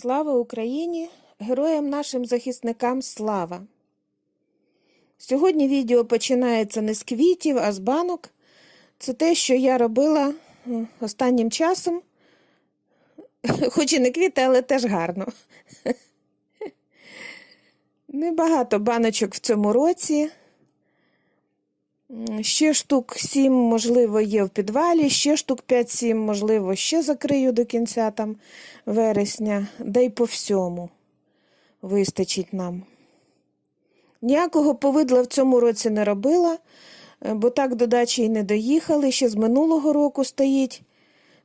Слава Україні! Героям нашим захисникам слава! Сьогодні відео починається не з квітів, а з банок. Це те, що я робила останнім часом. Хоч і не квіти, але теж гарно. Небагато баночок в цьому році. Ще штук 7, можливо, є в підвалі, ще штук 5-7, можливо, ще закрию до кінця там вересня, да й по всьому вистачить нам. Ніякого повидла в цьому році не робила, е, бо так до дачі й не доїхали, ще з минулого року стоїть.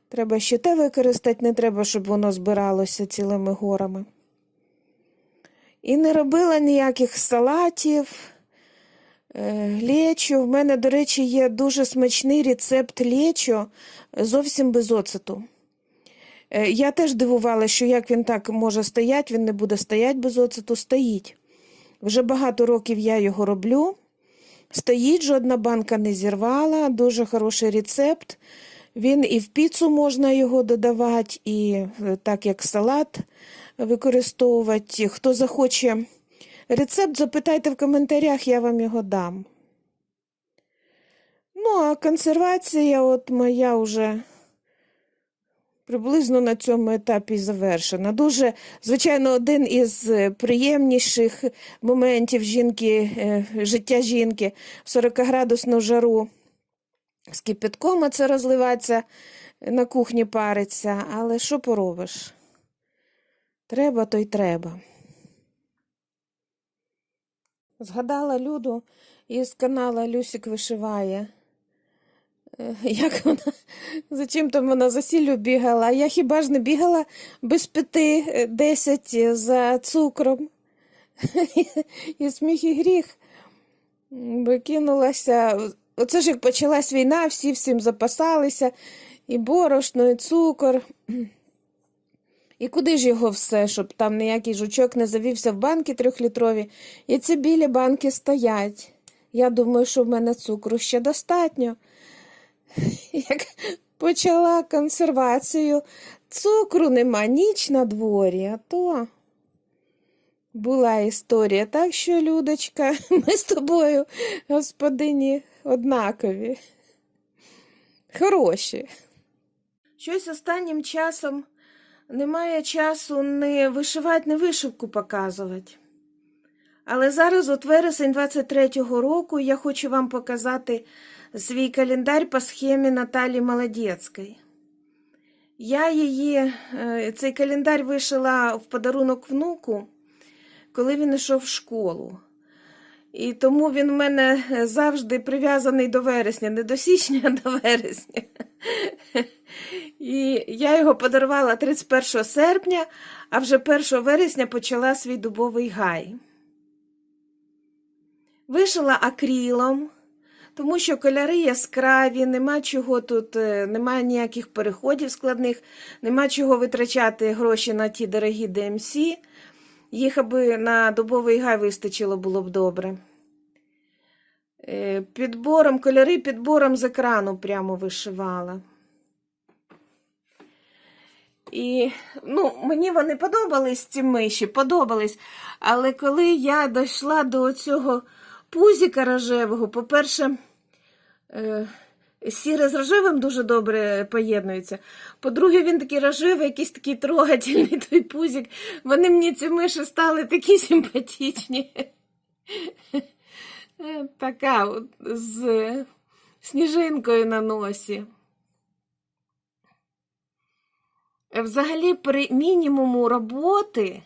Треба ще те використати, не треба, щоб воно збиралося цілими горами. І не робила ніяких салатів, лечо. В мене, до речі, є дуже смачний рецепт лечо зовсім без оцету. Е, Я теж дивувала, що як він так може стояти, він не буде стояти без оцету, стоїть. Вже багато років я його роблю. Стоїть, жодна банка не зірвала, дуже хороший рецепт. Він і в піцу можна його додавати, і е, так як салат використовувати. Хто захоче рецепт, запитайте в коментарях, я вам його дам. Ну, а консервація от моя вже приблизно на цьому етапі завершена. Дуже, звичайно, один із приємніших моментів жінки, е, життя жінки в 40-градусну жару з кипятком це розливатися, на кухні париться, але що поробиш? Треба, то й треба. Згадала Люду із канала Люсік вишиває. Е, Як вона, зачим там вона за сіллю бігала? Я хіба ж не бігала без п'яти, е, десять за цукром? І сміх і гріх. Бо кинулася. Оце ж як почалась війна, всі всім запасалися, і борошно, і цукор. І куди ж його все, щоб там ніякий жучок не завівся в банки трьохлітрові, і ці білі банки стоять. Я думаю, що в мене цукру ще достатньо. Як почала консервацію, цукру нема, ніч на дворі, а то була історія. Так що, Людочка, ми з тобою, господині, однакові. Хороші. Щось останнім часом немає часу не вишивати, не вишивку показувати. Але зараз, от вересень 23-го року, я хочу вам показати свій календар по схемі Наталі Молодецької. Я її, е, цей календар вишила в подарунок внуку, коли він йшов в школу. І тому він в мене завжди прив'язаний до вересня, не до січня, а до вересня. І я його подарувала 31 серпня, а вже 1 вересня почала свій дубовий гай. Вишила акрилом, тому що кольори яскраві, нема чого тут, е, немає ніяких переходів складних, нема чого витрачати гроші на ті дорогі ДМС. Їх аби на дубовий гай вистачило було б добре. Е, Підбором, кольори підбором з екрану прямо вишивала. І ну, мені вони подобались ці миші, подобались. Але коли я дійшла до цього пузіка рожевого, по-перше, е, сіре з рожевим дуже добре поєднується. По-друге, він такий рожевий, якийсь такий трогательний той пузик. Вони мені ці миші стали такі симпатичні. Е, Така з сніжинкою на носі. Взагалі, при мінімуму роботи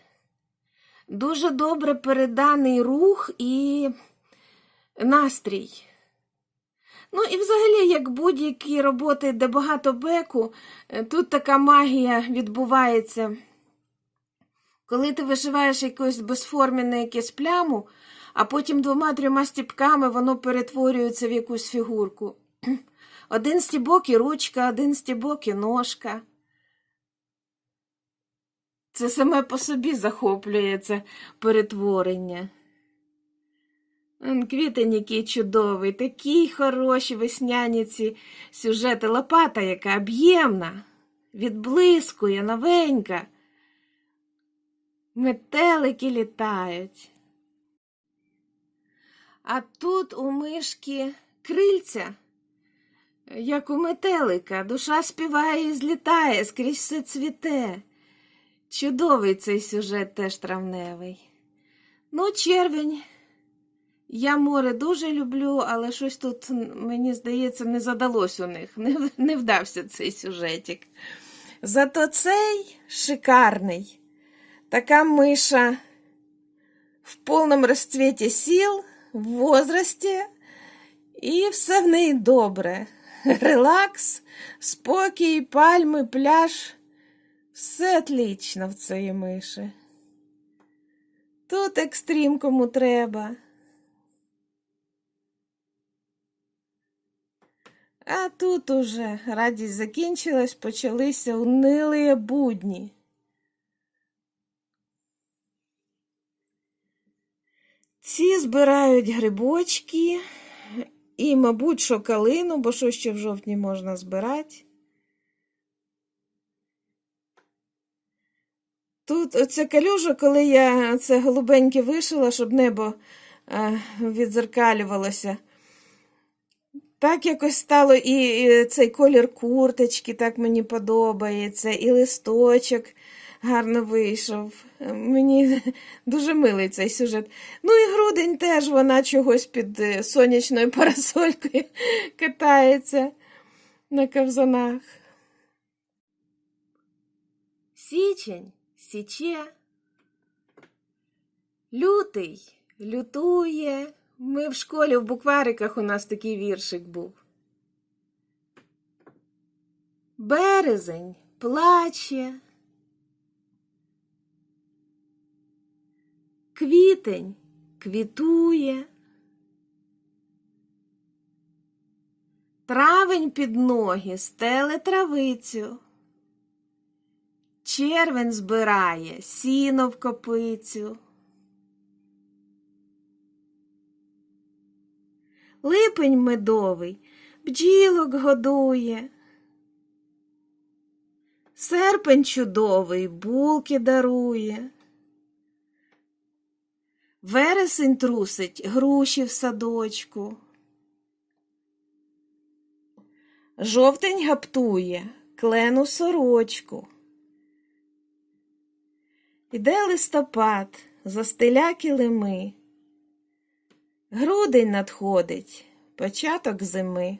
дуже добре переданий рух і настрій. Ну, і взагалі, як будь-які роботи, де багато беку, е, тут така магія відбувається. Коли ти вишиваєш якусь безформене якесь пляму, а потім двома-трьома стіпками воно перетворюється в якусь фігурку. Один стібок і ручка, один стібок і ножка. Це саме по собі захоплює це перетворення. Квітень який чудовий, такі хороші весняні ці сюжети. Лопата, яка об'ємна, відблискує, новенька. Метелики літають. А тут у мишки крильця, як у метелика, душа співає і злітає, скрізь все цвіте. Чудовий цей сюжет теж травневий. Ну, червень. Я море дуже люблю, але щось тут, мені здається, не задалось у них. Не, не вдався цей сюжетик. Зато цей шикарний. Така миша в повному розцвіті сіл, в возрасті, і все в неї добре. Релакс, спокій, пальми, пляж. Все отлично в цієї миші. Тут екстрім кому треба. А тут уже радість закінчилась, почалися унилі будні. Ці збирають грибочки і, мабуть, що калину, бо що ще в жовтні можна збирати. Тут оця калюжа, коли я це голубеньке вишила, щоб небо е, відзеркалювалося. Так якось стало і, цей колір курточки, так мені подобається, і листочок гарно вийшов. Мені дуже милий цей сюжет. Ну і грудень теж вона чогось під е, сонячною парасолькою катається на ковзанах. Січень січе. Лютий лютує. Ми в школі в буквариках у нас такий віршик був. Березень плаче. Квітень квітує. Травень під ноги стеле травицю. Червень збирає сіно в копицю. Липень медовий бджілок годує. Серпень чудовий булки дарує. Вересень трусить груші в садочку. Жовтень гаптує клену сорочку. Іде листопад, застеля килими. Грудень надходить, початок зими.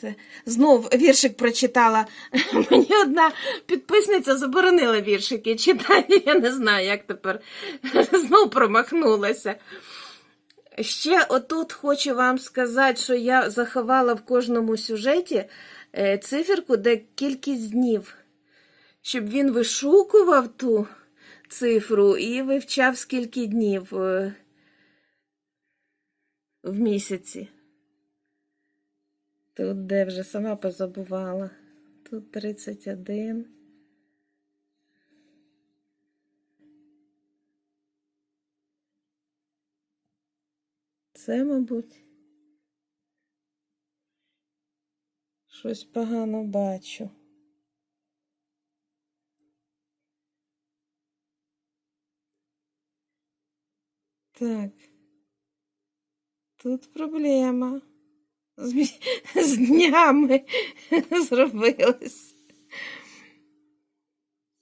Це знов віршик прочитала. Мені одна підписниця заборонила віршики читати. Я не знаю, як тепер знов промахнулася. Ще отут хочу вам сказати, що я заховала в кожному сюжеті е, циферку, де кількість днів, щоб він вишукував ту цифру і вивчав, скільки днів е, в місяці. Тут де вже сама позабувала. Тут 31. Це, мабуть, щось погано бачу. Так. Тут проблема. З, з днями зробилось.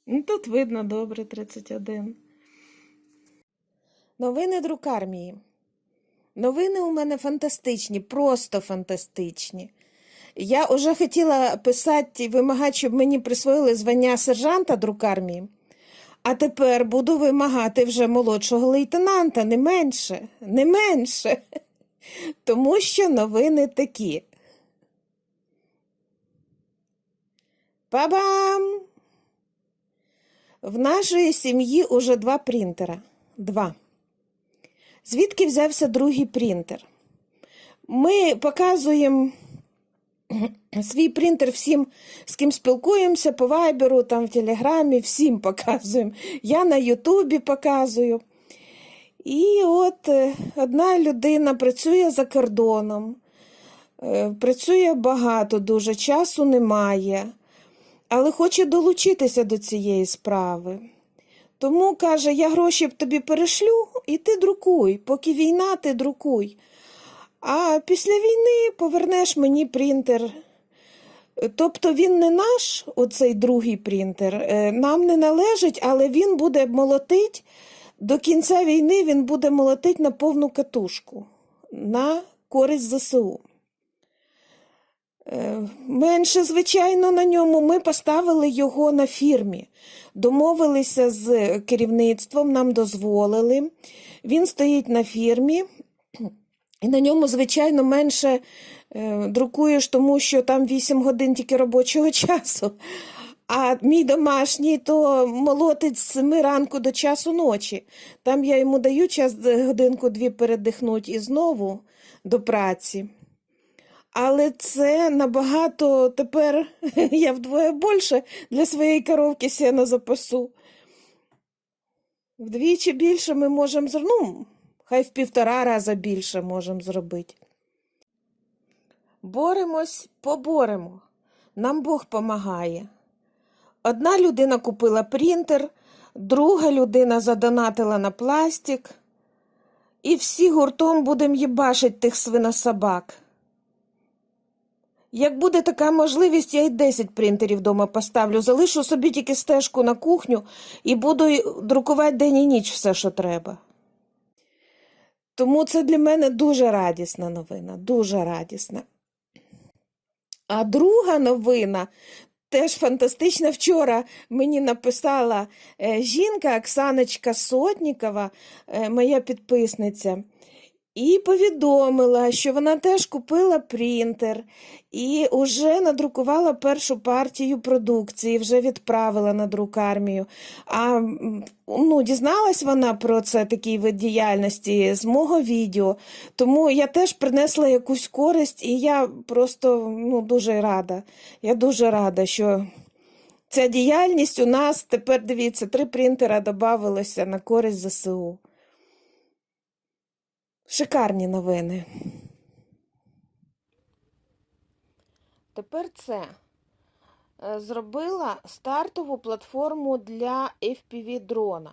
Ну, тут видно добре 31. Новини друкармії. Новини у мене фантастичні, просто фантастичні. Я вже хотіла писати і вимагати, щоб мені присвоїли звання сержанта друкармії, а тепер буду вимагати вже молодшого лейтенанта, не менше, не менше. Тому що новини такі. Па-бам! В нашої сім'ї уже два принтера. Два. Звідки взявся другий принтер? Ми показуємо свій принтер всім, з ким спілкуємося, по вайберу, там в Телеграмі, всім показуємо. Я на Ютубі показую. І от е, одна людина працює за кордоном, е, працює багато, дуже часу немає, але хоче долучитися до цієї справи. Тому каже, я гроші тобі перешлю, і ти друкуй. Поки війна, ти друкуй. А після війни повернеш мені принтер. Тобто він не наш, оцей другий принтер, е, нам не належить, але він буде молотить до кінця війни, він буде молотить на повну катушку, на користь ЗСУ. Е, Менше, звичайно, на ньому ми поставили його на фірмі. Домовилися з керівництвом, нам дозволили. Він стоїть на фірмі, і на ньому, звичайно, менше е, друкуєш, тому що там 8 годин тільки робочого часу. А мій домашній то молотить з 7 ранку до часу ночі. Там я йому даю час е, годинку-дві передихнути і знову до праці. Але це набагато тепер я вдвоє більше для своєї коровки сена запасу. Вдвічі більше ми можемо ну, хай в півтора рази більше можемо зробити. Боремось, поборемо. Нам Бог помагає. Одна людина купила принтер, друга людина задонатила на пластик, і всі гуртом будемо їбашить тих свинособак. Як буде така можливість, я й 10 принтерів вдома поставлю. Залишу собі тільки стежку на кухню і буду друкувати день і ніч все, що треба. Тому це для мене дуже радісна новина, дуже радісна. А друга новина теж фантастична. Вчора мені написала е, жінка Оксаночка Сотнікова, е, моя підписниця, і повідомила, що вона теж купила принтер і вже надрукувала першу партію продукції, вже відправила на друкармію. А ну, дізналась вона про це такий вид діяльності з мого відео. Тому я теж принесла якусь користь, і я просто ну, дуже рада. Я дуже рада, що ця діяльність у нас тепер дивіться, три принтера додавалося на користь ЗСУ. Шикарні новини. Тепер це. Е, Зробила стартову платформу для FPV-дрона.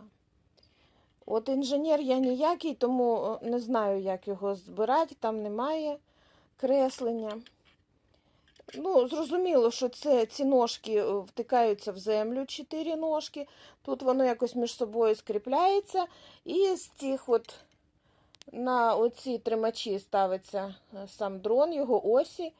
От інженер я ніякий, тому е, не знаю, як його збирати, там немає креслення. Ну, зрозуміло, що це ці ножки е, втикаються в землю, чотири ножки. Тут воно якось між собою скріпляється. І з цих от на оці тримачі ставиться е, сам дрон, його осі.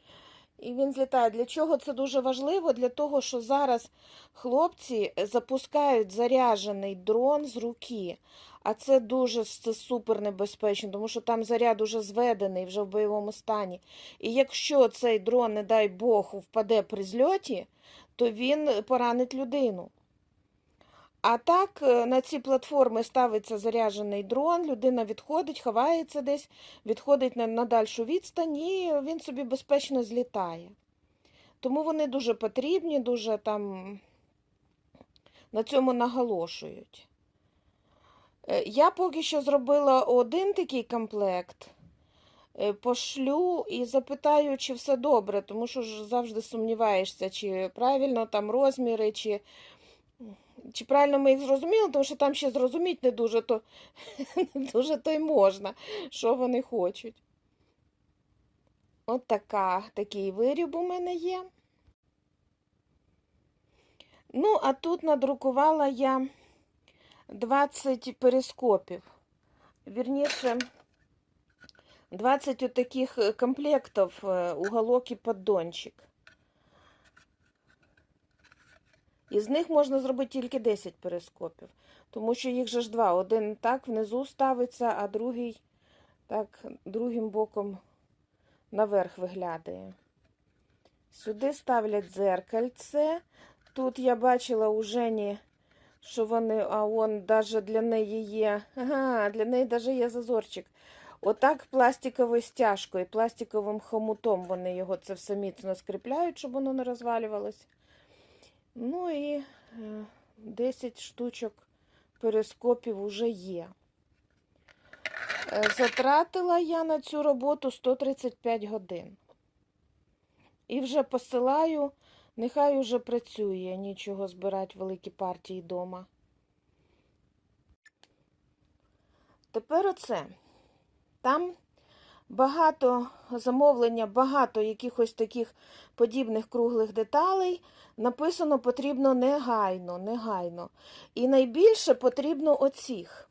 І він злітає. Для чого це дуже важливо? Для того, що зараз хлопці запускають заряджений дрон з руки. А це дуже це супер небезпечно, тому що там заряд уже зведений вже в бойовому стані. І якщо цей дрон, не дай Бог, впаде при зльоті, то він поранить людину. А так е, на ці платформи ставиться заряджений дрон, людина відходить, ховається десь, відходить на, на дальшу відстань і він собі безпечно злітає. Тому вони дуже потрібні, дуже там на цьому наголошують. Е, Я поки що зробила один такий комплект. Е, Пошлю і запитаю, чи все добре, тому що ж завжди сумніваєшся, чи правильно там розміри, чи, чи правильно ми їх зрозуміли, тому що там ще зрозуміти не дуже то, не дуже то й можна, що вони хочуть. От така, такий виріб у мене є. Ну, а тут надрукувала я 20 перископів. Вірніше, 20 таких э, комплектов э, уголок і поддончик. Із них можна зробити тільки 10 перископів, тому що їх же ж два. Один так внизу ставиться, а другий так другим боком наверх виглядає. Сюди ставлять дзеркальце. Тут я бачила у Жені, що вони, а он даже для неї є. Ага, для неї даже є зазорчик. Отак пластиковою стяжкою, пластиковим хомутом вони його це все міцно скріпляють, щоб воно не розвалювалося. Ну і е, 10 штучок перископів уже є. Е, Затратила я на цю роботу 135 годин. І вже посилаю, нехай уже працює, нічого збирати великі партії вдома. Тепер оце. Там багато замовлення, багато якихось таких подібних круглих деталей. Написано потрібно негайно, негайно. І найбільше потрібно оцих.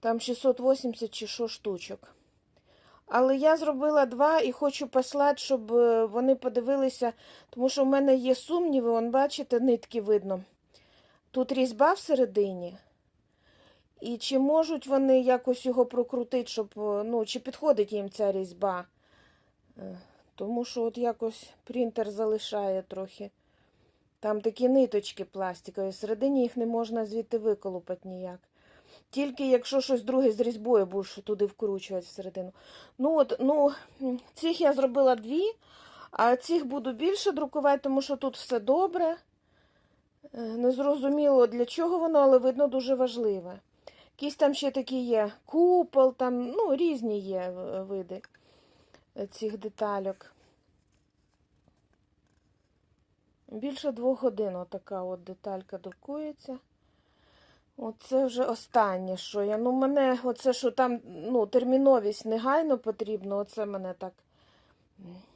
Там 680 чи що штучок. Але я зробила два і хочу послати, щоб е, вони подивилися, тому що в мене є сумніви, он, бачите, нитки видно. Тут різьба всередині. І чи можуть вони якось його прокрутити, щоб, е, ну, чи підходить їм ця різьба? Е, Тому що от якось принтер залишає трохи. Там такі ниточки пластикові, всередині їх не можна звідти виколупати ніяк. Тільки якщо щось друге з різьбою будеш туди вкручувати всередину. Ну от, ну, цих я зробила дві, а цих буду більше друкувати, тому що тут все добре. Е, Незрозуміло для чого воно, але видно дуже важливе. Якісь там ще такі є купол, там, ну, різні є е, види цих детальок. Більше двох годин отака от деталька друкується. Оце вже останнє, що я. Ну, мене, оце, що там ну, терміновість негайно потрібно, оце мене так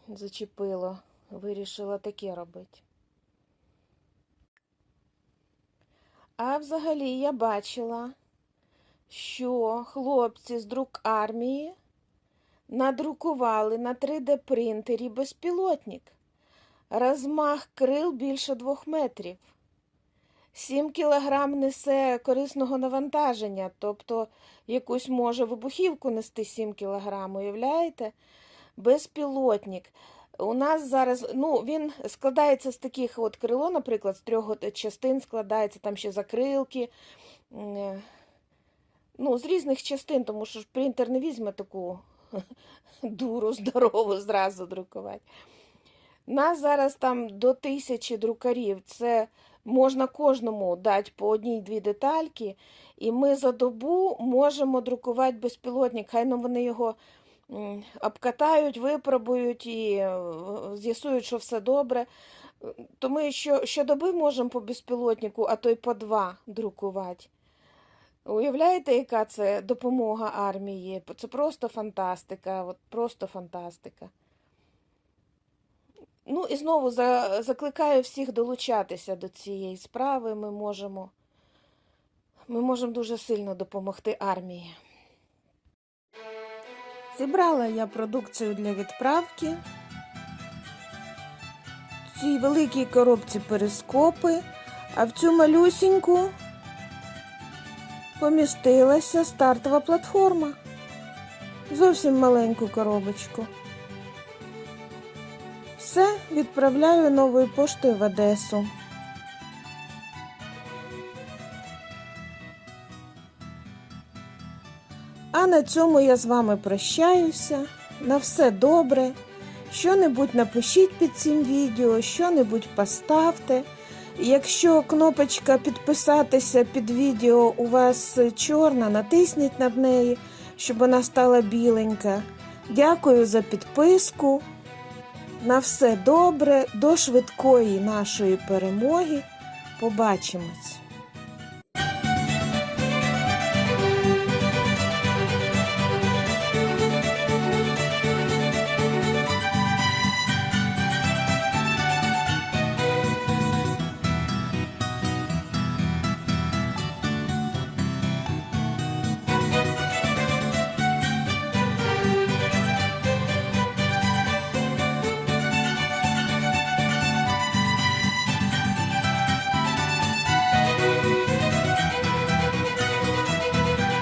зачепило. Вирішила таке робити. А взагалі я бачила, що хлопці з друк армії надрукували на 3D-принтері безпілотник. Розмах крил більше двох метрів. 7 кілограм несе корисного навантаження, тобто якусь може вибухівку нести 7 кілограм, уявляєте? Безпілотник. У нас зараз, ну, він складається з таких от крило, наприклад, з трьох частин складається, там ще закрилки. Ну, з різних частин, тому що ж принтер не візьме таку дуру здорову зразу друкувати. Нас зараз там до тисячі друкарів. Це можна кожному дати по одній-дві детальки, і ми за добу можемо друкувати безпілотник. Хай нам вони його обкатають, випробують і е, з'ясують, що все добре. То ми що, щодоби можемо по безпілотнику, а то й по два друкувати. Уявляєте, яка це допомога армії? Це просто фантастика, от просто фантастика. Ну і знову за, закликаю всіх долучатися до цієї справи. Ми можемо, ми можемо дуже сильно допомогти армії. Зібрала я продукцію для відправки. В цій великій коробці перископи, а в цю малюсіньку помістилася стартова платформа. Зовсім маленьку коробочку. Все відправляю новою поштою в Одесу. А на цьому я з вами прощаюся. На все добре. Що-небудь напишіть під цим відео, що-небудь поставте. Якщо кнопочка підписатися під відео у вас чорна, натисніть над неї, щоб вона стала біленька. Дякую за підписку. На все добре, до швидкої нашої перемоги. Побачимось!